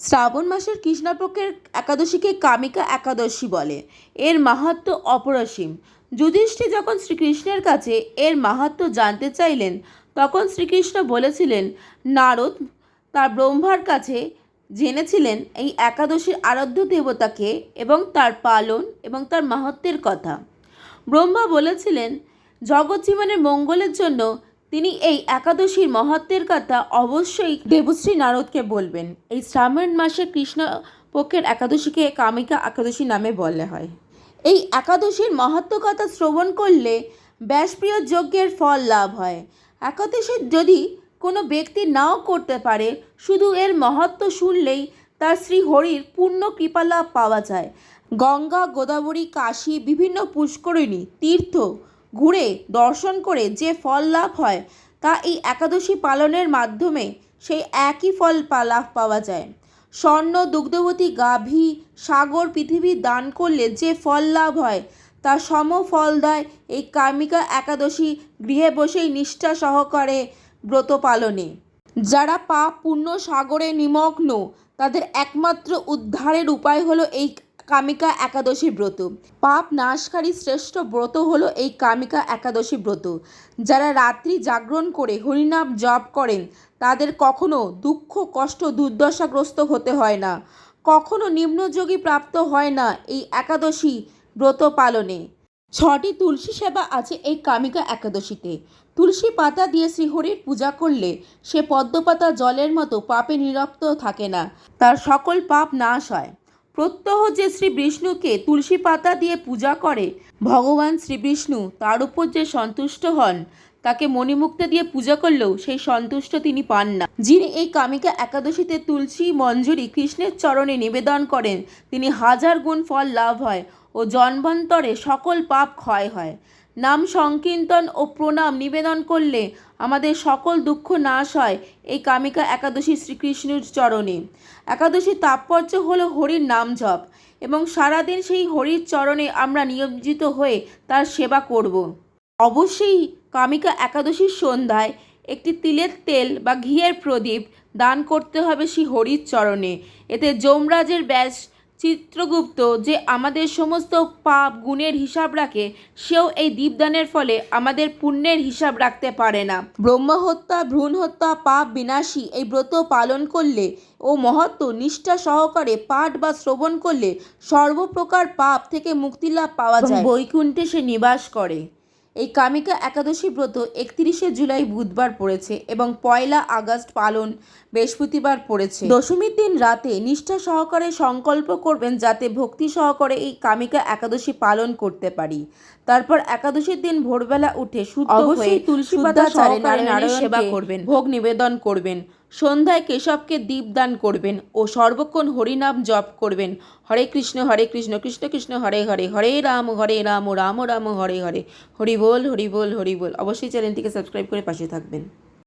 শ্রাবণ মাসের কৃষ্ণপক্ষের একাদশীকে কামিকা একাদশী বলে। এর মাহাত্ম্য অপরাসীম। যুধিষ্ঠির যখন শ্রীকৃষ্ণের কাছে এর মাহাত্ম্য জানতে চাইলেন, তখন শ্রীকৃষ্ণ বলেছিলেন, নারদ তার ব্রহ্মার কাছে জেনেছিলেন এই একাদশীর আরাধ্য দেবতাকে এবং তার পালন এবং তার মাহাত্ম্যের কথা। ব্রহ্মা বলেছিলেন, জগৎ জীবনের মঙ্গলের জন্য তিনি এই একাদশীর মহত্বের কথা অবশ্যই দেবশ্রী নারদকে বলবেন। এই শ্রাবণ মাসে কৃষ্ণ পক্ষের একাদশীকে কামিকা একাদশী নামে বলা হয়। এই একাদশীর মহত্ব কথা শ্রবণ করলে ব্যাসপ্রিয় যজ্ঞের ফল লাভ হয়। একাদশী যদি কোনো ব্যক্তি নাও করতে পারে, শুধু এর মহত্ব শুনলেই তার শ্রী হরির পূর্ণ কৃপালাভ পাওয়া যায়। গঙ্গা, গোদাবরী, কাশী, বিভিন্ন পুষ্করিণী, তীর্থ ঘুরে দর্শন করে যে ফল লাভ হয়, তা এই একাদশী পালনের মাধ্যমে সেই একই ফল লাভ পাওয়া যায়। স্বর্ণ, দুগ্ধবতী, গাভী, সাগর, পৃথিবী দান করলে যে ফল লাভ হয়, তা সম ফল দেয় এই কামিকা একাদশী গৃহে বসেই নিষ্ঠা সহকারে ব্রত পালনে। যারা পাপ, পুণ্য, সাগরে নিমগ্ন, তাদের একমাত্র উদ্ধারের উপায় হলো এই কামিকা একাদশী ব্রত। পাপ নাশকারী শ্রেষ্ঠ ব্রত হলো এই কামিকা একাদশী ব্রত। যারা রাত্রি জাগরণ করে হরিনাম জপ করেন, তাদের কখনো দুঃখ, কষ্ট, দুর্দশাগ্রস্ত হতে হয় না। কখনো নিম্নযোগী প্রাপ্ত হয় না এই একাদশী ব্রত পালনে। ছটি তুলসী সেবা আছে এই কামিকা একাদশীতে। তুলসী পাতা দিয়ে শ্রীহরির পূজা করলে সে পদ্মপাতা জলের মতো পাপে নিরপ্ত থাকে না। তার সকল পাপ নাশ হয়। প্রত্যহ যে শ্রী বিষ্ণুকে তুলসী পাতা দিয়ে পূজা করে, ভগবান শ্রী বিষ্ণু তার উপর যে সন্তুষ্ট হন, তাকে মণিমুক্তা দিয়ে পূজা করলেও সেই সন্তুষ্ট তিনি পান না। যিনি এই কামিকা একাদশীতে তুলসী মঞ্জুরি কৃষ্ণের চরণে নিবেদন করেন, তিনি হাজার গুণ ফল লাভ হয় ও জন্মান্তরে সকল পাপ ক্ষয় হয়। নাম সংকীর্তন ও প্রণাম নিবেদন করলে আমাদের সকল দুঃখ নাশ হয় এই কামিকা একাদশী শ্রীকৃষ্ণের চরণে একাদশীর তাৎপর্য হল হরির নাম জপ এবং সারাদিন সেই হরির চরণে আমরা নিয়োজিত হয়ে তার সেবা করব। অবশ্যই কামিকা একাদশীর সন্ধ্যায় একটি তিলের তেল বা ঘিয়ের প্রদীপ দান করতে হবে শ্রী হরির চরণে এতে যমরাজের ব্যাস চিত্রগুপ্ত যে আমাদের সমস্ত পাপ গুণের হিসাব রাখে সেও এই দীপদানের ফলে আমাদের পুণ্যের হিসাব রাখতে পারে না। ব্রহ্ম হত্যা ভ্রূণ হত্যা পাপ বিনাশী এই ব্রত পালন করলে ও মহত্ব নিষ্ঠা সহকারে পাঠ বা শ্রবণ করলে সর্বপ্রকার পাপ থেকে মুক্তিলাভ পাওয়া যায়। বৈকুণ্ঠে সে নিবাস করে। এই কামিকা একাদশী ব্রত একত্রিশে জুলাই বুধবার পড়েছে এবং পয়লা আগস্ট পালন বৃহস্পতিবার পড়েছে। দশমীর দিন রাতে নিষ্ঠা সহকারে সংকল্প করবেন যাতে ভক্তি সহকারে এই কামিকা একাদশী পালন করতে পারি। তারপর একাদশীর দিন ভোরবেলা উঠে শুদ্ধ হয়ে তুলসী পাতা নারায়ণের সেবা করবেন ভোগ নিবেদন করবেন। সন্ধ্যায় কেশবকে দীপদান করবেন ও সর্বক্ষণ হরিনাম জপ করবেন। হরে কৃষ্ণ হরে কৃষ্ণ কৃষ্ণ কৃষ্ণ, হরে হরে হরে রাম হরে রাম রাম রাম, হরে হরে। হরি বল হরি বল হরি বল। অবশ্যই চ্যানেলটিকে সাবস্ক্রাইব করে পাশে থাকবেন।